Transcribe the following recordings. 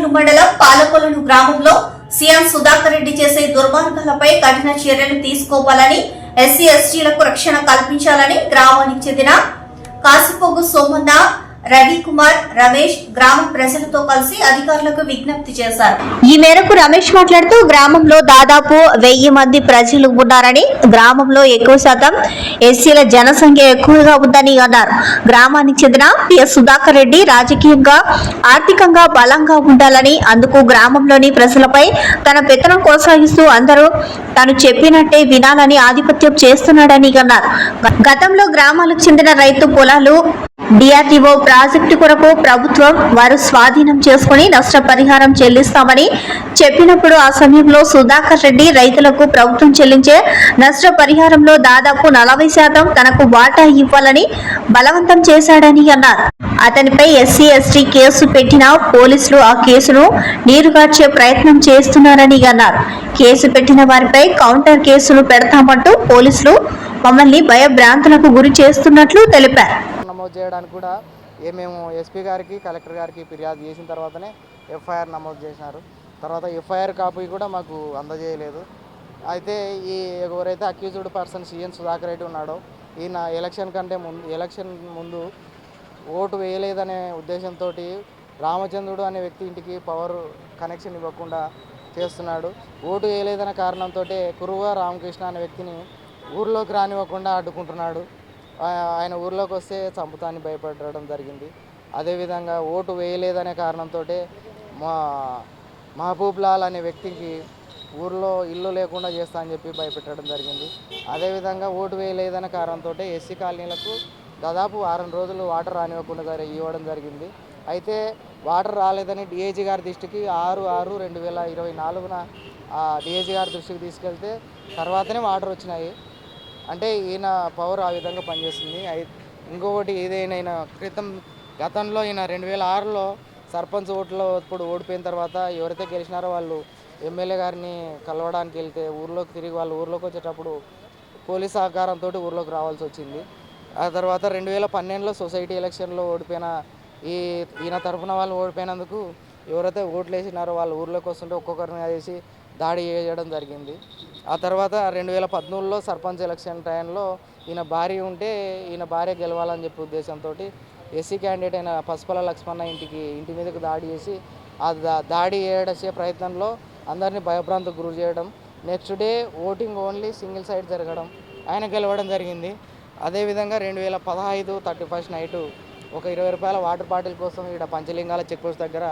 కొత్తగూడెం మండలం పాలకొలను గ్రామంలో సీఎం సుధాకర్ రెడ్డి చేసే దుర్మార్గాలపై కఠిన చర్యలు తీసుకోవాలని ఎస్సీ ఎస్టీలకు రక్షణ కల్పించాలని గ్రామానికి చెందిన కాసిపోగు సోమన్న రవికుమార్ రమేష్ గ్రామ ప్రజలతో కలిసి అధికారులకు విజ్ఞప్తి చేశారు. ఈ మేరకు రమేష్ మాట్లాడుతూ గ్రామంలో దాదాపు వెయ్యి మంది ప్రజలు ఉన్నారని గ్రామంలో ఎక్కువ శాతం ఎస్సీల జనసంఖ్య ఎక్కువగా ఉందని అన్నారు. గ్రామానికి చెందిన పిఎస్ సుధాకర్ రెడ్డి రాజకీయంగా ఆర్థికంగా బలంగా ఉండాలని అందుకు గ్రామంలోని ప్రజలపై తన పెత్తనం కొనసాగిస్తూ అందరూ తను చెప్పినట్టే వినాలని ఆధిపత్యం చేస్తున్నాడని అన్నారు. గతంలో గ్రామాలకు చెందిన రైతు పొలాలు డిఆర్టీఓ ప్రాజెక్టు కొరకు ప్రభుత్వం వారు స్వాధీనం చేసుకుని నష్టపరిహారం చెల్లిస్తామని చెప్పినప్పుడు ఆ సమయంలో సుధాకర్ రెడ్డి రైతులకు ప్రభుత్వం చెల్లించే నష్టపరిహారంలో దాదాపు నలభై శాతం తనకు వాటా ఇవ్వాలని బలవంతం చేశాడని అన్నారు. అతనిపై ఎస్సీ ఎస్టీ కేసు పెట్టిన పోలీసులు ఆ కేసును నీరుగార్చే ప్రయత్నం చేస్తున్నారని అన్నారు. కేసు పెట్టిన వారిపై కౌంటర్ కేసులు పెడతామంటూ పోలీసులు మమ్మల్ని భయభ్రాంతులకు గురి చేస్తున్నట్లు తెలిపారు. నమోదు చేయడానికి కూడా ఏ మేము ఎస్పీ గారికి కలెక్టర్ గారికి ఫిర్యాదు చేసిన తర్వాతనే ఎఫ్ఐఆర్ నమోదు చేసినారు. తర్వాత ఎఫ్ఐఆర్ కాపీ కూడా మాకు అందజేయలేదు. అయితే ఈ ఎవరైతే accused person CM Sudhakar Reddy ఉన్నాడో ఈయన ఎలక్షన్ కంటే ముందు ఎలక్షన్ ముందు ఓటు వేయలేదనే ఉద్దేశంతో రామచంద్రుడు అనే వ్యక్తి ఇంటికి పవర్ కనెక్షన్ ఇవ్వకుండా చేస్తున్నాడు. ఓటు వేయలేదనే కారణంతో కురువ రామకృష్ణ అనే వ్యక్తిని ఊర్లోకి రానివ్వకుండా అడ్డుకుంటున్నాడు. ఆయన ఊర్లోకి వస్తే చంపుతాన్ని భయపడడం జరిగింది. అదేవిధంగా ఓటు వేయలేదనే కారణంతో మా మహబూబ్ లాల్ అనే వ్యక్తికి ఊర్లో ఇల్లు లేకుండా చేస్తా అని చెప్పి భయపెట్టడం జరిగింది. అదేవిధంగా ఓటు వేయలేదనే కారణంతో ఎస్సీ కాలనీలకు దాదాపు వారం రోజులు వాటర్ రానివ్వకుండా ఇవ్వడం జరిగింది. అయితే వాటర్ రాలేదని డిఏజీ గారి దృష్టికి ఆరు ఆరు రెండు వేల ఇరవై నాలుగున డిఏజీ గారి దృష్టికి తీసుకెళ్తే తర్వాతనే వాటర్ వచ్చినాయి. అంటే ఈయన పవర్ ఆ విధంగా పనిచేస్తుంది. ఇంకొకటి ఏదైనా క్రితం గతంలో ఈయన రెండు వేల ఆరులో సర్పంచ్ ఓట్లో ఇప్పుడు ఓడిపోయిన తర్వాత ఎవరైతే గెలిచినారో వాళ్ళు ఎమ్మెల్యే గారిని కలవడానికి వెళ్తే ఊర్లోకి తిరిగి వాళ్ళు ఊర్లోకి వచ్చేటప్పుడు పోలీస్ సహకారంతో ఊర్లోకి రావాల్సి వచ్చింది. ఆ తర్వాత రెండు వేల పన్నెండులో సొసైటీ ఎలక్షన్లో ఓడిపోయిన ఈ ఈయన తరఫున వాళ్ళు ఓడిపోయినందుకు ఎవరైతే ఓట్లు వేసినారో వాళ్ళు ఊర్లోకి వస్తుంటే ఒక్కొక్కరిని వేసి దాడి చేయడం జరిగింది. ఆ తర్వాత రెండు వేల పద్నాలుగులో సర్పంచ్ ఎలక్షన్ టైంలో ఈయన భార్య ఉంటే ఈయన భార్య గెలవాలని చెప్పే ఉద్దేశంతో ఎస్సీ క్యాండిడేట్ అయిన పసుపల లక్ష్మణ ఇంటికి ఇంటి మీదకు దాడి చేసి ఆ దా- దాడి చేయడసే ప్రయత్నంలో అందరినీ భయభ్రాంతకు గురి చేయడం next day voting only single side జరగడం ఆయన గెలవడం జరిగింది. అదేవిధంగా రెండు వేల పదహైదు థర్టీ ఫస్ట్ నైటు ఒక ఇరవై రూపాయల వాటర్ బాటిల్ కోసం ఇక్కడ పంచలింగాల చెక్ పోస్ట్ దగ్గర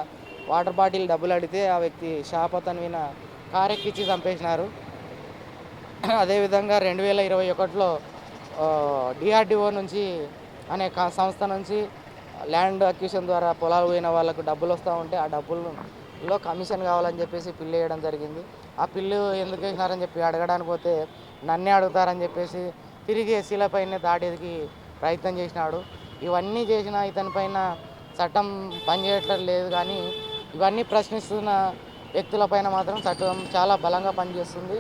వాటర్ బాటిల్ డబ్బులు అడిగితే ఆ వ్యక్తి షాపతన్ విన కారెక్కిచ్చి చంపేసినారు. అదేవిధంగా రెండు వేల ఇరవై ఒకటిలో డిఆర్డిఓ నుంచి అనే కా- సంస్థ నుంచి ల్యాండ్ అక్విజిషన్ ద్వారా పొలాలు పోయిన వాళ్ళకు డబ్బులు వస్తూ ఉంటే ఆ డబ్బుల్లో కమిషన్ కావాలని చెప్పేసి పిల్లు వేయడం జరిగింది. ఆ పిల్లు ఎందుకు వేసినారని చెప్పి అడగడానికి పోతే నన్నే అడుగుతారని చెప్పేసి తిరిగి ఎస్సీలపైనే దాటేదికి ప్రయత్నం చేసినాడు. ఇవన్నీ చేసిన ఇతని పైన చట్టం పనిచేయట్లేదు లేదు కానీ ఇవన్నీ ప్రశ్నిస్తున్న వ్యక్తులపైన మాత్రం చట్టం చాలా బలంగా పనిచేస్తుంది.